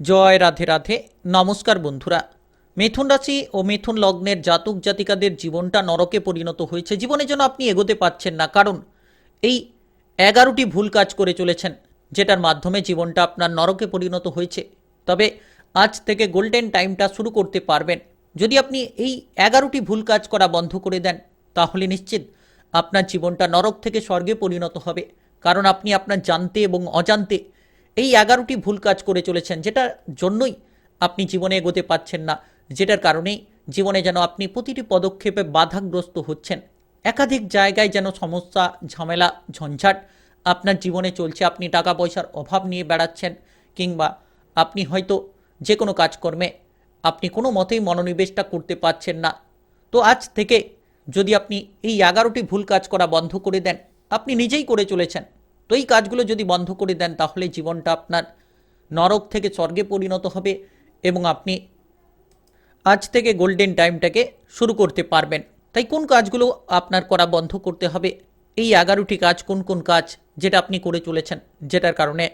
জয় রাধে রাধে। নমস্কার বন্ধুরা। মিথুন রাশি ও মিথুন লগ্নের জাতক জাতিকাদের জীবনটা নরকে পরিণত হয়েছে। জীবনে যেন আপনি এগোতে পারছেন না, কারণ এই এগারোটি ভুল কাজ করে চলেছেন, যেটার মাধ্যমে জীবনটা আপনার নরকে পরিণত হয়েছে। তবে আজ থেকে গোল্ডেন টাইমটা শুরু করতে পারবেন। যদি আপনি এই এগারোটি ভুল কাজ করা বন্ধ করে দেন, তাহলে নিশ্চিত আপনার জীবনটা নরক থেকে স্বর্গে পরিণত হবে। কারণ আপনি আপনার জানতে এবং অজান্তে এই এগারোটি ভুল কাজ করে চলেছেন, যেটার জন্যই আপনি জীবনে এগোতে পাচ্ছেন না, যেটার কারণেই জীবনে যেন আপনি প্রতিটি পদক্ষেপে বাধাগ্রস্ত হচ্ছেন। একাধিক জায়গায় যেন সমস্যা, ঝামেলা, ঝঞ্ঝাট আপনার জীবনে চলছে, আপনি টাকা পয়সার অভাব নিয়ে বেড়াচ্ছেন, কিংবা আপনি হয়তো যে কোনো কাজকর্মে আপনি কোনো মতেই মনোনিবেশটা করতে পারছেন না। তো আজ থেকে যদি আপনি এই এগারোটি ভুল কাজ করা বন্ধ করে দেন, আপনি নিজেই করে চলেছেন। তো এই কাজগুলো যদি বন্ধ করে দেন, তাহলে জীবনটা আপনার নরক থেকে স্বর্গে পরিণত হবে এবং আপনি আজ থেকে গোল্ডেন টাইমটাকে শুরু করতে পারবেন। তাই কোন কাজগুলো আপনার করা বন্ধ করতে হবে? এই এগারোটি কাজ কোন কোন কাজ যেটা আপনি করে চলেছেন, যেটার কারণে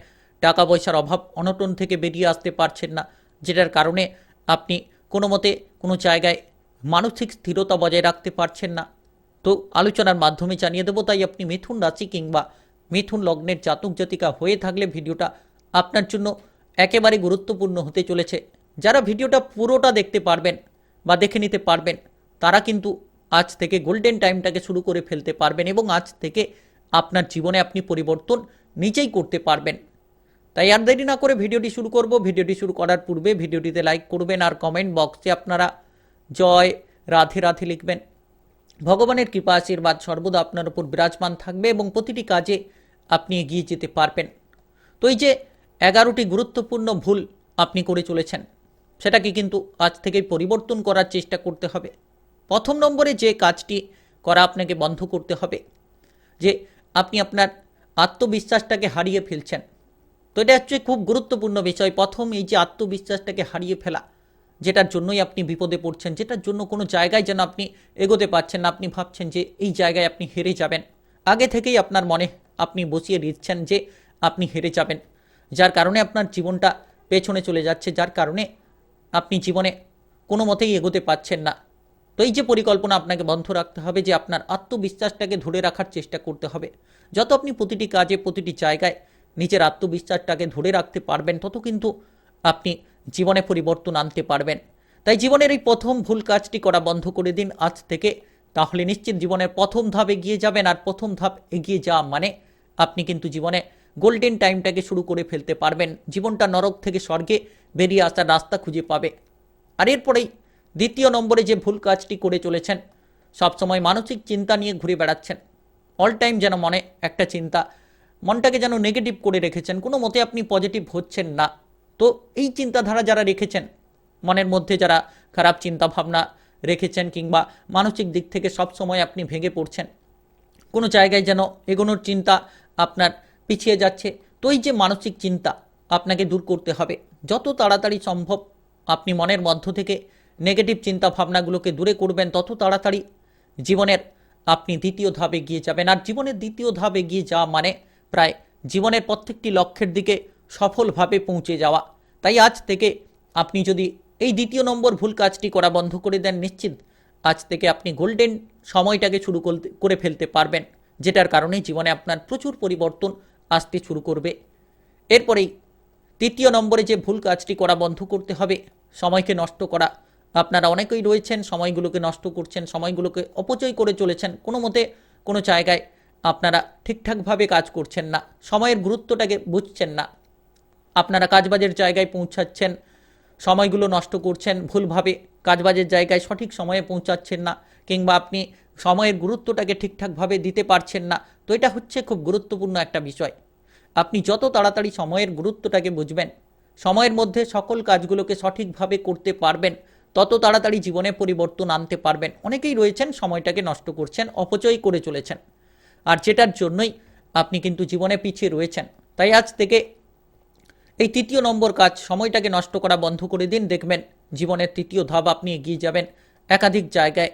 টাকা পয়সার অভাব অনটন থেকে বেরিয়ে আসতে পারছেন না, যেটার কারণে আপনি কোনো মতে কোনো জায়গায় মানসিক স্থিরতা বজায় রাখতে পারছেন না? তো আলোচনার মাধ্যমে জানিয়ে দেবো, তাই আপনি মিথুন রাশি কিংবা মিথুন লগ্নের জাতক জাতিকা হয়ে থাকলে ভিডিওটা আপনার জন্য একেবারে গুরুত্বপূর্ণ হতে চলেছে। যারা ভিডিওটা পুরোটা দেখতে পারবেন বা দেখে নিতে পারবেন, তারা কিন্তু আজ থেকে গোল্ডেন টাইমটাকে শুরু করে ফেলতে পারবেন এবং আজ থেকে আপনার জীবনে আপনি পরিবর্তন নিজেই করতে পারবেন। তাই আর দেরি না করে ভিডিওটি শুরু করব। ভিডিওটি শুরু করার পূর্বে ভিডিওটিতে লাইক করবেন আর কমেন্ট বক্সে আপনারা জয় রাধে রাধে লিখবেন। ভগবানের কৃপা, আশীর্বাদ সর্বদা আপনার উপর বিরাজমান থাকবে এবং প্রতিটি কাজে আপনি এগিয়ে যেতে পারবেন। তো এই যে এগারোটি গুরুত্বপূর্ণ ভুল আপনি করে চলেছেন, সেটাকে কিন্তু আজ থেকেই পরিবর্তন করার চেষ্টা করতে হবে। প্রথম নম্বরে যে কাজটি করা আপনাকে বন্ধ করতে হবে, যে আপনি আপনার আত্মবিশ্বাসটাকে হারিয়ে ফেলছেন। তো এটা হচ্ছে খুব গুরুত্বপূর্ণ বিষয়। প্রথম এই যে আত্মবিশ্বাসটাকে হারিয়ে ফেলা, যেটার জন্যই আপনি বিপদে পড়ছেন, যেটার জন্য কোনো জায়গায় যেন আপনি এগোতে পারছেন না। আপনি ভাবছেন যে এই জায়গায় আপনি হেরে যাবেন। আগে থেকেই আপনার মনে আপনি বসিয়ে দিচ্ছেন যে আপনি হেরে যাবেন। যার কারণে আপনার জীবনটা পেছনে চলে যাচ্ছে, যার কারণে আপনি জীবনে কোনো মতেই এগোতে পারছেন না। তো এই যে পরিকল্পনা আপনাকে বন্ধ রাখতে হবে যে আপনার আত্মবিশ্বাসটাকে ধরে রাখার চেষ্টা করতে হবে। যত আপনি প্রতিটি কাজে, প্রতিটি জায়গায় নিজের আত্মবিশ্বাসটাকে ধরে রাখতে পারবেন, তত কিন্তু আপনি জীবনে পরিবর্তন আনতে পারবেন। তাই জীবনের এই প্রথম ভুল কাজটি করা বন্ধ করে দিন। আজ থেকে তাহলে নিশ্চিত জীবনের প্রথম ধাপ এগিয়ে যাবেন আর প্রথম ধাপ এগিয়ে যাওয়া মানে আপনি কিন্তু জীবনে গোল্ডেন টাইমটাকে শুরু করে ফেলতে পারবেন। জীবনটা নরক থেকে স্বর্গে বেরিয়ে আসার রাস্তা খুঁজে পাবে। আর এরপরেই দ্বিতীয় নম্বরে যে ভুল কাজটি করে চলেছেন, সবসময় মানসিক চিন্তা নিয়ে ঘুরে বেড়াচ্ছেন। অল টাইম যেন মনে একটা চিন্তা, মনটাকে যেন নেগেটিভ করে রেখেছেন, কোনো মতে আপনি পজিটিভ হচ্ছেন না। তো এই চিন্তাধারা যারা রেখেছেন, মনের মধ্যে যারা খারাপ চিন্তা ভাবনা রেখেছেন কিংবা মানসিক দিক থেকে সব সময় আপনি ভেঙে পড়ছেন, কোনো জায়গায় যেন এগোনোর চিন্তা আপনার পিছিয়ে যাচ্ছে, তো এই যে মানসিক চিন্তা আপনাকে দূর করতে হবে। যত তাড়াতাড়ি সম্ভব আপনি মনের মধ্য থেকে নেগেটিভ চিন্তা ভাবনাগুলোকে দূরে করবেন, তত তাড়াতাড়ি জীবনের আপনি দ্বিতীয় ধাপে গিয়ে যাবেন। আর জীবনের দ্বিতীয় ধাপে গিয়ে যাওয়া মানে প্রায় জীবনের প্রত্যেকটি লক্ষ্যের দিকে সফলভাবে পৌঁছে যাওয়া। তাই আজ থেকে আপনি যদি এই দ্বিতীয় নম্বর ভুল কাজটি করা বন্ধ করে দেন নিশ্চিত। আজ থেকে আপনি গোল্ডেন সময়টাকে শুরু করে ফেলতে পারবেন, যেটার কারণে জীবনে আপনার প্রচুর পরিবর্তন আসতে শুরু করবে। এরপরেই তৃতীয় নম্বরে যে ভুল কাজটি করা বন্ধ করতে হবে, সময়কে নষ্ট করা। আপনারা অনেকেই রয়েছেন, সময়গুলোকে নষ্ট করছেন, সময়গুলোকে অপচয় করে চলেছেন, কোনো মতে কোনো জায়গায় আপনারা ঠিকঠাকভাবে কাজ করছেন না, সময়ের গুরুত্বটাকে বুঝছেন না। আপনারা কাজবাজের জায়গায় পৌঁছাচ্ছেন সময়গুলো নষ্ট করছেন, ভুলভাবে কাজবাজের জায়গায় সঠিক সময়ে পৌঁছাচ্ছেন না, কিংবা আপনি সময়ের গুরুত্বটাকে ঠিকঠাকভাবে দিতে পারছেন না, তো এটা হচ্ছে খুব গুরুত্বপূর্ণ একটা বিষয়। আপনি যত তাড়াতাড়ি সময়ের গুরুত্বটাকে বুঝবেন, সময়ের মধ্যে সকল কাজগুলোকে সঠিকভাবে করতে পারবেন, তত তাড়াতাড়ি জীবনে পরিবর্তন আনতে পারবেন। অনেকেই রয়েছেন সময়টাকে নষ্ট করছেন, অপচয় করে চলেছেন। আর যেটার জন্যই আপনি কিন্তু জীবনে পিছিয়ে রয়েছেন। তাই আজ থেকে এই তৃতীয় নম্বর কাজ, সময়টাকে নষ্ট করা বন্ধ করে দিন। দেখবেন জীবনের তৃতীয় ধাপ, আপনি এগিয়ে যাবেন একাধিক জায়গায়।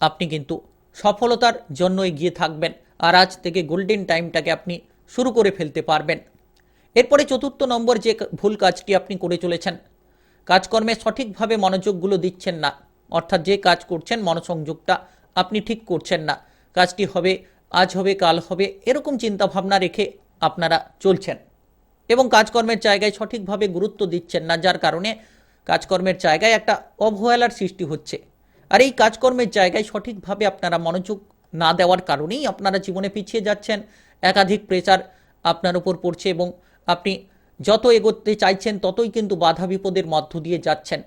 আপনি কিন্তু সফলতার জন্য এগিয়ে থাকবেন আর আজ থেকে গোল্ডেন টাইমটাকে আপনি শুরু করে ফেলতে পারবেন। এরপরে চতুর্থ নম্বর যে ভুল কাজটি আপনি করে চলেছেন, কাজকর্মে সঠিকভাবে মনোযোগগুলো দিচ্ছেন না। অর্থাৎ যে কাজ করছেন, মনোসংযোগটা আপনি ঠিক করছেন না। কাজটি হবে, আজ হবে, কাল হবে, এরকম চিন্তাভাবনা রেখে আপনারা চলছেন। এবং কাজকর্মের জায়গায় সঠিকভাবে গুরুত্ব দিচ্ছেন না, যার কারণে কাজকর্মের জায়গায় একটা অবহেলার সৃষ্টি হচ্ছে। আর এই কাজকর্মের জায়গায় সঠিকভাবে আপনারা মনোযোগ না দেওয়ার কারণেই আপনারা জীবনে পিছিয়ে যাচ্ছেন, একাধিক প্রেসার আপনার উপর পড়ছে এবং আপনি যত এগোতে চাইছেন ততই কিন্তু বাধা বিপদের মধ্য দিয়ে যাচ্ছেন।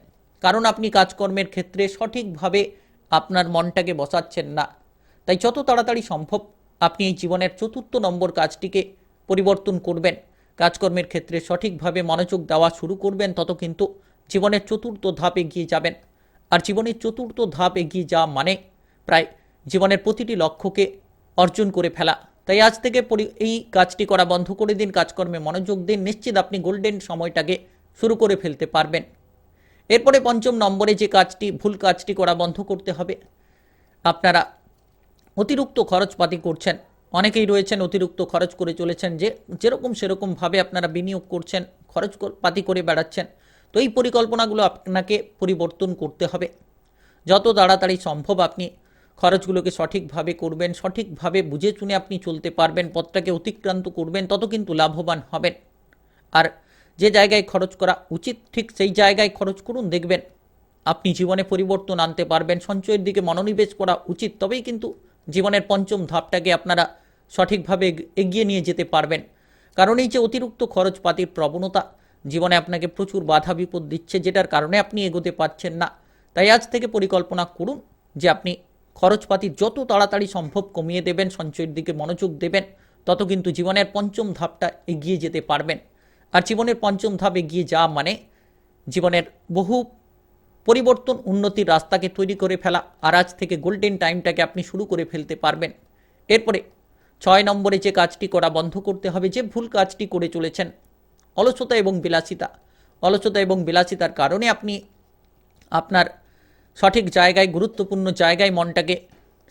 কারণ আপনি কাজকর্মের ক্ষেত্রে সঠিকভাবে আপনার মনটাকে বসাচ্ছেন না। তাই যত তাড়াতাড়ি সম্ভব আপনি এই জীবনের চতুর্থ নম্বর কাজটিকে পরিবর্তন করবেন। কাজকর্মের ক্ষেত্রে সঠিকভাবে মনোযোগ দেওয়া শুরু করবেন, তত কিন্তু জীবনের চতুর্থ ধাপ এগিয়ে যাবেন। আর জীবনের চতুর্থ ধাপ এগিয়ে যাওয়া মানে প্রায় জীবনের প্রতিটি লক্ষ্যকে অর্জন করে ফেলা। তাই আজ থেকে এই কাজটি করা বন্ধ করে দিন, কাজকর্মে মনোযোগ দিন, নিশ্চিত আপনি গোল্ডেন সময়টাকে শুরু করে ফেলতে পারবেন। এরপরে পঞ্চম নম্বরে যে কাজটি, ভুল কাজটি করা বন্ধ করতে হবে। আপনারা অতিরিক্ত খরচপাতি করছেন। অনেকেই রয়েছেন, অতিরিক্ত খরচ করে চলেছেন, যে যেরকম সেরকমভাবে আপনারা বিনিয়োগ করছেন, খরচ পাতি করে বেড়াচ্ছেন, তো এই পরিকল্পনাগুলো আপনাকে পরিবর্তন করতে হবে। যত তাড়াতাড়ি সম্ভব আপনি খরচগুলোকে সঠিকভাবে করবেন, সঠিকভাবে বুঝে চুনে আপনি চলতে পারবেন, পথটাকে অতিক্রান্ত করবেন, তত কিন্তু লাভবান হবেন। আর যে জায়গায় খরচ করা উচিত, ঠিক সেই জায়গায় খরচ করুন, দেখবেন আপনি জীবনে পরিবর্তন আনতে পারবেন, সঞ্চয়ের দিকে মনোনিবেশ করা উচিত, তবেই কিন্তু জীবনের পঞ্চম ধাপটাকে আপনারা সঠিকভাবে এগ- এগিয়ে নিয়ে যেতে পারবেন। কারণ এই যে অতিরিক্ত খরচপাতির প্রবণতা, জীবনে আপনাকে প্রচুর বাধা বিপদ দিচ্ছে, যেটার কারণে আপনি এগোতে পারছেন না। তাই আজ থেকে পরিকল্পনা করুন যে আপনি খরচপাতি যত তাড়াতাড়ি সম্ভব কমিয়ে দেবেন, সঞ্চয়ের দিকে মনোযোগ দেবেন, তত কিন্তু জীবনের পঞ্চম ধাপটা এগিয়ে যেতে পারবেন। আর জীবনের পঞ্চম ধাপ এগিয়ে যাওয়া মানে জীবনের বহু পরিবর্তন উন্নতির রাস্তাকে তৈরি করে ফেলা, আর আজ থেকে গোল্ডেন টাইমটাকে আপনি শুরু করে ফেলতে পারবেন। এরপরে ছয় নম্বরে যে কাজটি করা বন্ধ করতে হবে, যে ভুল কাজটি করে চলেছেন, অলসতা এবং বিলাসিতা। অলসতা এবং বিলাসিতার কারণে আপনি আপনার সঠিক জায়গায়, গুরুত্বপূর্ণ জায়গায় মনটাকে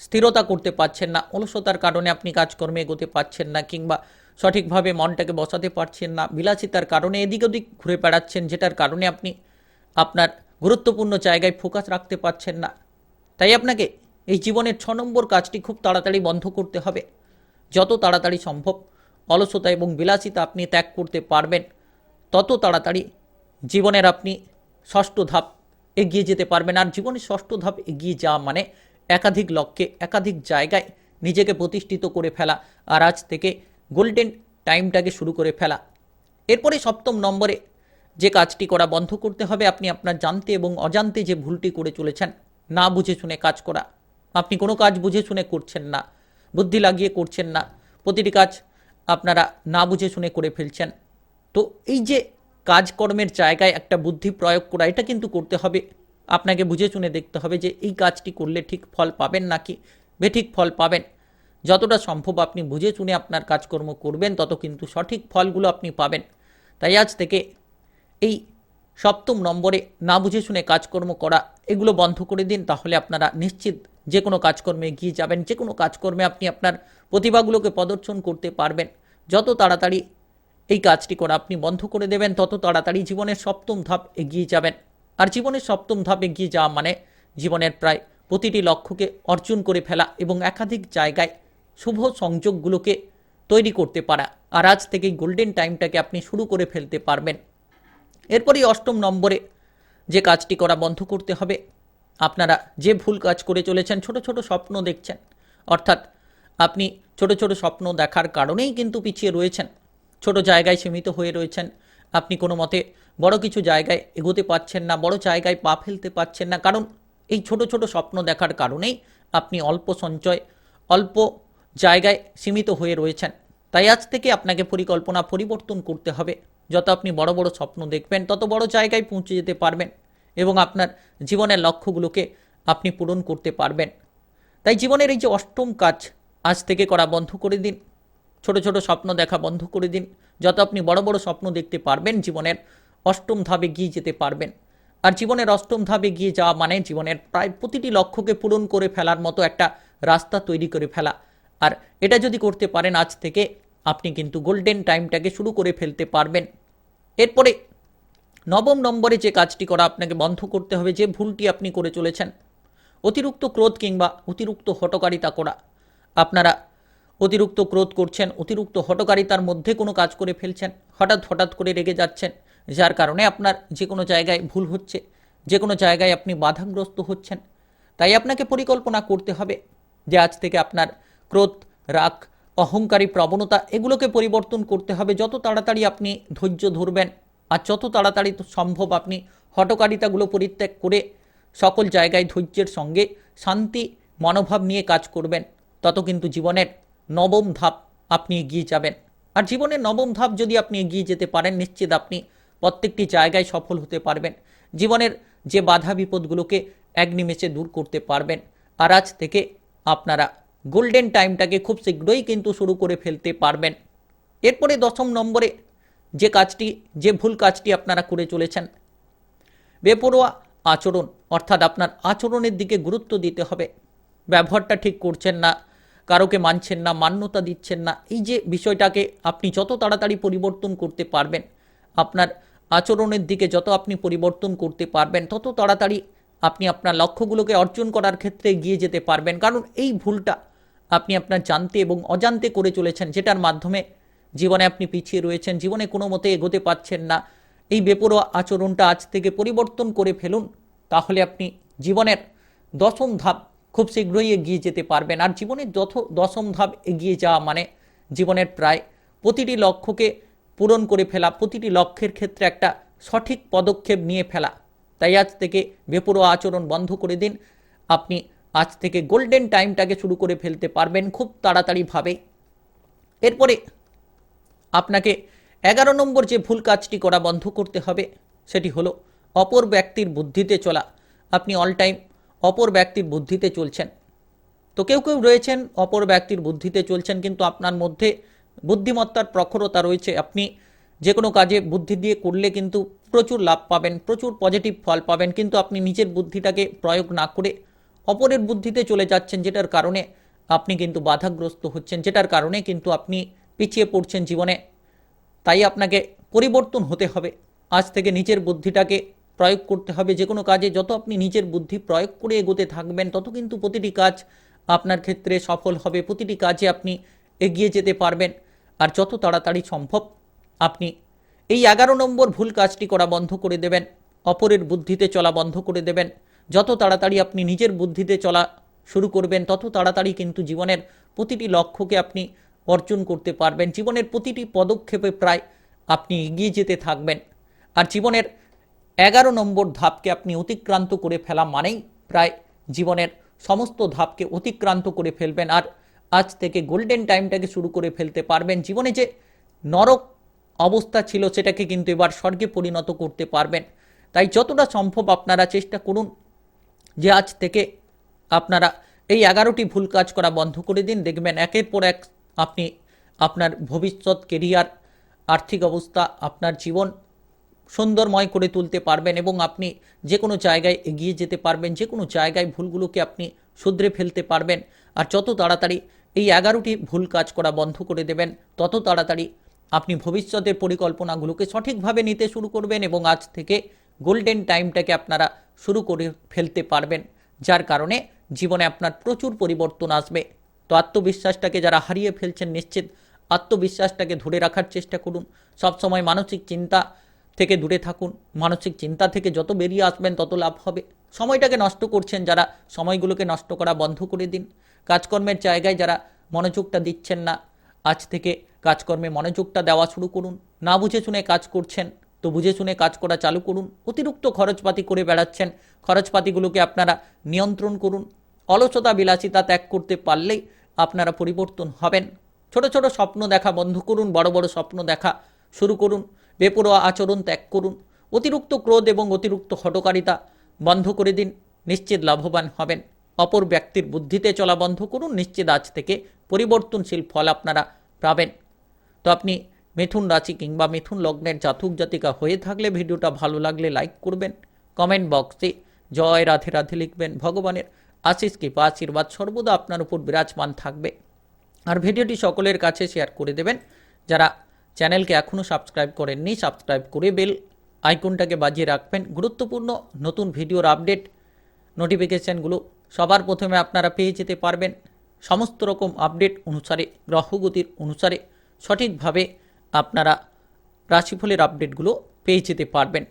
স্থিরতা করতে পারছেন না। অলসতার কারণে আপনি কাজকর্মে এগোতে পারছেন না, কিংবা সঠিকভাবে মনটাকে বসাতে পারছেন না। বিলাসিতার কারণে এদিক ওদিক ঘুরে বেড়াচ্ছেন, যেটার কারণে আপনি আপনার গুরুত্বপূর্ণ জায়গায় ফোকাস রাখতে পারছেন না। তাই আপনাকে এই জীবনের ছ নম্বর কাজটি খুব তাড়াতাড়ি বন্ধ করতে হবে। যত তাড়াতাড়ি সম্ভব অলসতা এবং বিলাসিতা আপনি ত্যাগ করতে পারবেন, তত তাড়াতাড়ি জীবনের আপনি ষষ্ঠ ধাপ এগিয়ে যেতে পারবেন। আর জীবনের ষষ্ঠ ধাপ এগিয়ে যাওয়া মানে একাধিক লক্ষ্যে, একাধিক জায়গায় নিজেকে প্রতিষ্ঠিত করে ফেলা আর আজ থেকে গোল্ডেন টাইমটাকে শুরু করে ফেলা। এরপরে সপ্তম নম্বরে যে কাজটি করা বন্ধ করতে হবে, আপনি আপনার জানতে এবং অজান্তে যে ভুলটি করে চলেছেন, না বুঝে শুনে কাজ করা। আপনি কোনো কাজ বুঝে শুনে করছেন না। বুদ্ধি লাগিয়ে করছেন না। প্রতিটি কাজ আপনারা না বুঝে শুনে করে ফেলছেন। তো এই যে কাজকর্মের জায়গায় একটা বুদ্ধি প্রয়োগ করা, এটা কিন্তু করতে হবে। আপনাকে বুঝে শুনে দেখতে হবে যে এই কাজটি করলে ঠিক ফল পাবেন নাকি বেঠিক ফল পাবেন। যতটা সম্ভব আপনি বুঝে শুনে আপনার কাজকর্ম করবেন, তত কিন্তু সঠিক ফলগুলো আপনি পাবেন। তাই আজ থেকে এই সপ্তম নম্বরে না বুঝে শুনে কাজকর্ম করা, এগুলো বন্ধ করে দিন, তাহলে আপনারা নিশ্চিত যে কোনো কাজকর্মে এগিয়ে যাবেন, যে কোনো কাজকর্মে আপনি আপনার প্রতিভাগুলোকে প্রদর্শন করতে পারবেন। যত তাড়াতাড়ি এই কাজটি করা আপনি বন্ধ করে দেবেন, তত তাড়াতাড়ি জীবনের সপ্তম ধাপ এগিয়ে যাবেন। আর জীবনের সপ্তম ধাপ এগিয়ে যাওয়া মানে জীবনের প্রায় প্রতিটি লক্ষ্যকে অর্জন করে ফেলা এবং একাধিক জায়গায় শুভ সংযোগগুলোকে তৈরি করতে পারা। আর আজ থেকেই গোল্ডেন টাইমটাকে আপনি শুরু করে ফেলতে পারবেন। এরপরই অষ্টম নম্বরে যে কাজটি করা বন্ধ করতে হবে আপনারা যে ভুল কাজ করে চলেছেন, ছোট ছোট স্বপ্ন দেখছেন। অর্থাৎ আপনি ছোট ছোট স্বপ্ন দেখার কারণেই কিন্তু পিছিয়ে রয়েছেন। ছোট জায়গায় সীমিত হয়ে রয়েছেন। আপনি কোনো মতে বড় কিছু জায়গায় এগোতে পারছেন না, বড় জায়গায় পা ফেলতে পারছেন না। কারণ এই ছোট ছোট স্বপ্ন দেখার কারণেই আপনি অল্প সঞ্চয়, অল্প জায়গায় সীমিত হয়ে রয়েছেন। তাই আজ থেকে আপনাকে পরিকল্পনা পরিবর্তন করতে হবে। যত আপনি বড় বড় স্বপ্ন দেখবেন, তত বড় জায়গায় পৌঁছে যেতে পারবেন। এবং আপনার জীবনের লক্ষ্যগুলোকে আপনি পূরণ করতে পারবেন। তাই জীবনের এই যে অষ্টম কাজ, আজ থেকে করা বন্ধ করে দিন। ছোট ছোট স্বপ্ন দেখা বন্ধ করে দিন। যত আপনি বড় বড় স্বপ্ন দেখতে পারবেন জীবনের, অষ্টম ধাপে গিয়ে যেতে পারবেন। আর জীবনের অষ্টম ধাপে গিয়ে যাওয়া মানে জীবনের প্রায় প্রতিটি লক্ষ্যকে পূরণ করে ফেলার মতো একটা রাস্তা তৈরি করে ফেলা। আর এটা যদি করতে পারেন আজ থেকে, আপনি কিন্তু গোল্ডেন টাইমটাকে শুরু করে ফেলতে পারবেন। এরপরে নবম নম্বরে যে কাজটি করা আপনাকে বন্ধ করতে হবে, যে ভুলটি আপনি করে চলেছেন। অতিরিক্ত ক্রোধ কিংবা অতিরিক্ত হটকারিতা করা। আপনারা অতিরিক্ত ক্রোধ করছেন, অতিরিক্ত হটকারিতার মধ্যে কোনো কাজ করে ফেলছেন, হঠাৎ হঠাৎ করে রেগে যাচ্ছেন, যার কারণে আপনার যে কোনো জায়গায় ভুল হচ্ছে যে কোনো জায়গায় আপনি বাধাগ্রস্ত হচ্ছেন। তাই আপনাকে পরিকল্পনা করতে হবে যে আজ থেকে আপনার ক্রোধ, রাগ, অহংকারী প্রবণতা এগুলোকে পরিবর্তন করতে হবে। যত তাড়াতাড়ি আপনি ধৈর্য ধরবেন আর যত তাড়াতাড়ি সম্ভব আপনি হটকারিতাগুলো পরিত্যাগ করে সকল জায়গায় ধৈর্যের সঙ্গে শান্তি, মনোভাব নিয়ে কাজ করবেন। তত কিন্তু জীবনের নবম ধাপ আপনি এগিয়ে যাবেন। আর জীবনের নবম ধাপ যদি আপনি এগিয়ে যেতে পারেন, নিশ্চিত আপনি প্রত্যেকটি জায়গায় সফল হতে পারবেন। জীবনের যে বাধা বিপদগুলোকে এক নিমেষে দূর করতে পারবেন। আর আজ থেকে আপনারা গোল্ডেন টাইমটাকে খুব শীঘ্রই কিন্তু শুরু করে ফেলতে পারবেন। এরপরে দশম নম্বরে যে কাজটি, যে ভুল কাজটি আপনারা করে চলেছেন। বেপরোয়া আচরণ, অর্থাৎ আপনার আচরণের দিকে গুরুত্ব দিতে হবে। ব্যবহারটা ঠিক করছেন না, কারোকে মানছেন না, মান্যতা দিচ্ছেন না, এই যে বিষয়টাকে আপনি যত তাড়াতাড়ি পরিবর্তন করতে পারবেন, আপনার আচরণের দিকে যত আপনি পরিবর্তন করতে পারবেন, তত তাড়াতাড়ি আপনি আপনার লক্ষ্যগুলোকে অর্জন করার ক্ষেত্রে এগিয়ে যেতে পারবেন। কারণ এই ভুলটা আপনি আপনার জানতে এবং অজান্তে করে চলেছেন, যেটার মাধ্যমে জীবনে আপনি পিছিয়ে রয়েছেন, জীবনে কোনো মতে এগোতে পারছেন না, এই বেপরোয়া আচরণটা আজ থেকে পরিবর্তন করে ফেলুন, তাহলে আপনি জীবনের দশম ধাপ খুব শীঘ্রই এগিয়ে যেতে পারবেন। আর জীবনের যথ, দশম ধাপ এগিয়ে যাওয়া মানে জীবনের প্রায় প্রতিটি লক্ষ্যকে পূরণ করে ফেলা, প্রতিটি লক্ষ্যের ক্ষেত্রে একটা সঠিক পদক্ষেপ নিয়ে ফেলা। তাই আজ থেকে বেপরোয়া আচরণ বন্ধ করে দিন। আপনি আজ থেকে গোল্ডেন টাইমটাকে শুরু করে ফেলতে পারবেন খুব তাড়াতাড়িভাবে। এরপরে আপনাকে এগারো নম্বর যে ভুল কাজটি করা বন্ধ করতে হবে, সেটি হলো অপর ব্যক্তির বুদ্ধিতে চলা। আপনি অল টাইম অপর ব্যক্তির বুদ্ধিতে চলছেন। তো কেউ কেউ রয়েছেন, অপর ব্যক্তির বুদ্ধিতে চলছেন, কিন্তু আপনার মধ্যে বুদ্ধিমত্তার প্রখরতা রয়েছে। আপনি যে কোনো কাজে বুদ্ধি দিয়ে করলে কিন্তু প্রচুর লাভ পাবেন, প্রচুর পজিটিভ ফল পাবেন, কিন্তু আপনি নিজের বুদ্ধিটাকে প্রয়োগ না করে অপরের বুদ্ধিতে চলে যাচ্ছেন, যেটার কারণে আপনি কিন্তু বাধাগ্রস্ত হচ্ছেন, যেটার কারণে কিন্তু আপনি পিছিয়ে পড়ছেন জীবনে। তাই আপনাকে পরিবর্তন হতে হবে। আজ থেকে নিজের বুদ্ধিটাকে প্রয়োগ করতে হবে। যে কোনো কাজে যত আপনি নিজের বুদ্ধি প্রয়োগ করে এগোতে থাকবেন, তত কিন্তু প্রতিটি কাজ আপনার ক্ষেত্রে সফল হবে। প্রতিটি কাজে আপনি এগিয়ে যেতে পারবেন। আর যত তাড়াতাড়ি সম্ভব আপনি এই এগারো নম্বর ভুল কাজটি করা বন্ধ করে দেবেন। অপরের বুদ্ধিতে চলা বন্ধ করে দেবেন। যত তাড়াতাড়ি আপনি নিজের বুদ্ধিতে চলা শুরু করবেন, তত তাড়াতাড়ি কিন্তু জীবনের প্রতিটি লক্ষ্যকে আপনি অর্জন করতে পারবেন। জীবনের প্রতিটি পদক্ষেপে প্রায় আপনি এগিয়ে যেতে থাকবেন। আর জীবনের এগারো নম্বর ধাপকে আপনি অতিক্রান্ত করে ফেলা মানেই প্রায় জীবনের সমস্ত ধাপকে অতিক্রান্ত করে ফেলবেন। আর আজ থেকে গোল্ডেন টাইমটাকে শুরু করে ফেলতে পারবেন। জীবনে যে নরক অবস্থা ছিল, সেটাকে কিন্তু এবার স্বর্গে পরিণত করতে পারবেন। তাই যতটা সম্ভব আপনারা চেষ্টা করুন যে আজ থেকে আপনারা এই এগারোটি ভুল কাজ করা বন্ধ করে দিন। দেখবেন একের পর এক আপনি আপনার ভবিষ্যৎ কেরিয়ার আর্থিক অবস্থা, আপনার জীবন সুন্দরময় করে তুলতে পারবেন এবং আপনি যে কোনো জায়গায় এগিয়ে যেতে পারবেন, যে কোনো জায়গায় ভুলগুলোকে আপনি শুধরে ফেলতে পারবেন। আর যত তাড়াতাড়ি এই এগারোটি ভুল কাজ করা বন্ধ করে দেবেন, তত তাড়াতাড়ি আপনি ভবিষ্যতের পরিকল্পনাগুলোকে সঠিকভাবে নিতে শুরু করবেন এবং আজ থেকে গোল্ডেন টাইমটাকে আপনারা শুরু করে ফেলতে পারবেন, যার কারণে জীবনে আপনার প্রচুর পরিবর্তন আসবে। তো আত্মবিশ্বাসটাকে যারা হারিয়ে ফেলছেন নিশ্চিত আত্মবিশ্বাসটাকে ধরে রাখার চেষ্টা করুন। সবসময় মানসিক চিন্তা থেকে দূরে থাকুন। মানসিক চিন্তা থেকে যত বেরিয়ে আসবেন, তত লাভ হবে। সময়টাকে নষ্ট করছেন যারা, সময়গুলোকে নষ্ট করা বন্ধ করে দিন। কাজকর্মের জায়গায় যারা মনোযোগটা দিচ্ছেন না, আজ থেকে কাজকর্মে মনোযোগটা দেওয়া শুরু করুন। না বুঝে শুনে কাজ করছেন, তো বুঝে শুনে কাজ করা চালু করুন। অতিরিক্ত খরচপাতি করে বেড়াচ্ছেন। খরচপাতিগুলোকে আপনারা নিয়ন্ত্রণ করুন। অলসতা বিলাসিতা ত্যাগ করতে পারলেই আপনারা পরিবর্তন হবেন। ছোট ছোট স্বপ্ন দেখা বন্ধ করুন, বড় বড় স্বপ্ন দেখা শুরু করুন, বেপরোয়া আচরণ ত্যাগ করুন, অতিরিক্ত ক্রোধ এবং অতিরিক্ত হটকারিতা বন্ধ করে দিন, নিশ্চিত লাভবান হবেন। অপর ব্যক্তির বুদ্ধিতে চলা বন্ধ করুন, নিশ্চিত আজ থেকে পরিবর্তনশীল ফল আপনারা পাবেন। তো আপনি মিথুন রাশি কিংবা মিথুন লগ্নের জাতক জাতিকা হয়ে থাকলে ভিডিওটা ভালো লাগলে লাইক করবেন, কমেন্ট বক্সে জয় রাধে রাধে লিখবেন, ভগবানের আশিস কৃপা আশীর্বাদ সর্বদা আপনার উপর বিরাজমান থাকবে। আর ভিডিওটি সকলের কাছে শেয়ার করে দেবেন। যারা চ্যানেলকে এখনও সাবস্ক্রাইব করেননি, সাবস্ক্রাইব করে বেল আইকনটাকে বাজিয়ে রাখবেন। গুরুত্বপূর্ণ নতুন ভিডিওর আপডেট, নোটিফিকেশানগুলো সবার প্রথমে আপনারা পেয়ে যেতে পারবেন। সমস্ত রকম আপডেট অনুসারে, গ্রহগতির অনুসারে সঠিকভাবে আপনারা রাশিফলের আপডেটগুলো পেয়ে যেতে পারবেন।